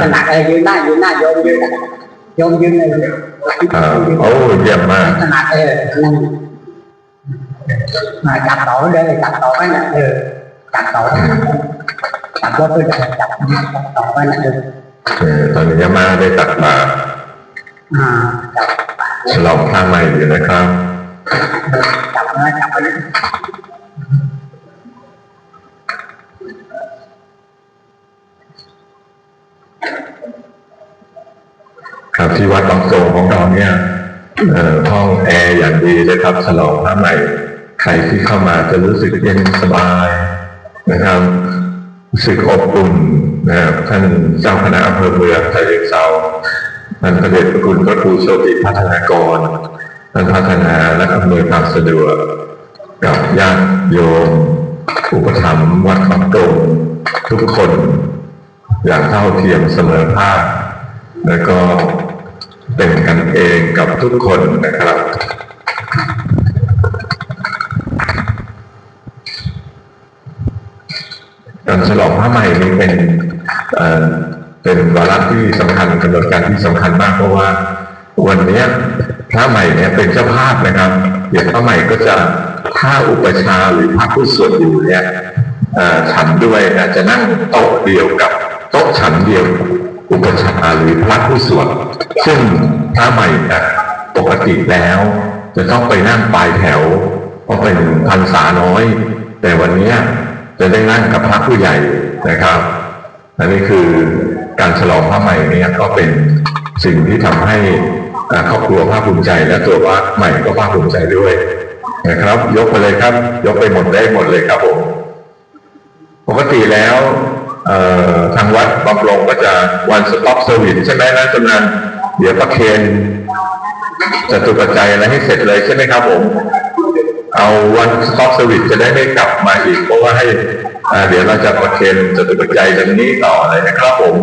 ถนัดเออยืนหน้ายืนหน้าโยมยืนอะโยมยืนเลยหลังอ่ายืนโอ้เยี่ยมมากถนัดเออนั่นมาจับต่อเดินจับต่อไปนะเออจับต่อจับรถไปจับจับต่อไปนะเออตอนนี้ยามาได้ตักบาตรฉลองพระใหม่อยู่นะครับจับนะจับไปนะ ครับที่วัดบางโจง ของเราเนี่ยเอ่อห้องแอร์อย่างดีเลยครับฉลองพระใหม่ ใครที่เข้ามาจะรู้สึกเย็นสบายนะครับรู้สึกอบอุ่นนะครับท่านเจ้าคณะอำเภอเมืองไทยเชิงเซาท่านพระเดชพระคุณพระครูโชติพัฒนากรท่านพัฒนาและอำนวยความสะดวกกับญาติโยมอุปถัมภ์วัดบางโจงทุกคนอย่างเท่าเทียมเสมอภาค แล้วก็ เป็นกันเองกับทุกคนนะครับ การฉลองพระใหม่นี่เป็นเอ่อเป็นวาระที่สำคัญกำหนดการที่สำคัญมากเพราะว่า วันนี้พระใหม่เนี่ยเป็นเจ้าภาพนะครับเดี๋ยวพระใหม่ก็จะถ้าอุปชาหรือพระผู้สวดอยู่เนี่ยเอ่อฉันด้วยนะจะนั่งโต๊ะเดียวกับ โต๊ะฉันเดียว อุปชาหรือพระผู้สวดซึ่งพระใหม่นี่ยปกติแล้ว จะต้องไปนั่งปลายแถว เพราะเป็นพรรษาน้อย แต่วันนี้จะได้นั่งกับพระผู้ใหญ่นะครับ อันนี้คือการฉลองพระใหม่เนี่ยก็เป็นสิ่งที่ทำให้ครอบครัวภาคภูมิใจและตัววัดใหม่ก็ภาคภูมิใจด้วยนะครับ ยกไปเลยครับ ยกไปหมดได้หมดเลยครับผมปกติแล้ว ทางวัดบำรงก็จะวันสต็อปเซอร์วิสใช่ไหมนะจำนันเดี๋ยวประเคนจะตุปัจจัยอะไรให้เสร็จเลยใช่ไหมครับผม เอาวันสต็อปเซอร์วิสจะได้ไม่กลับมาอีก เพราะว่าให้เดี๋ยวเราจะประเคนจะตุปัจจัยตรงนี้ต่อเลยนะครับผม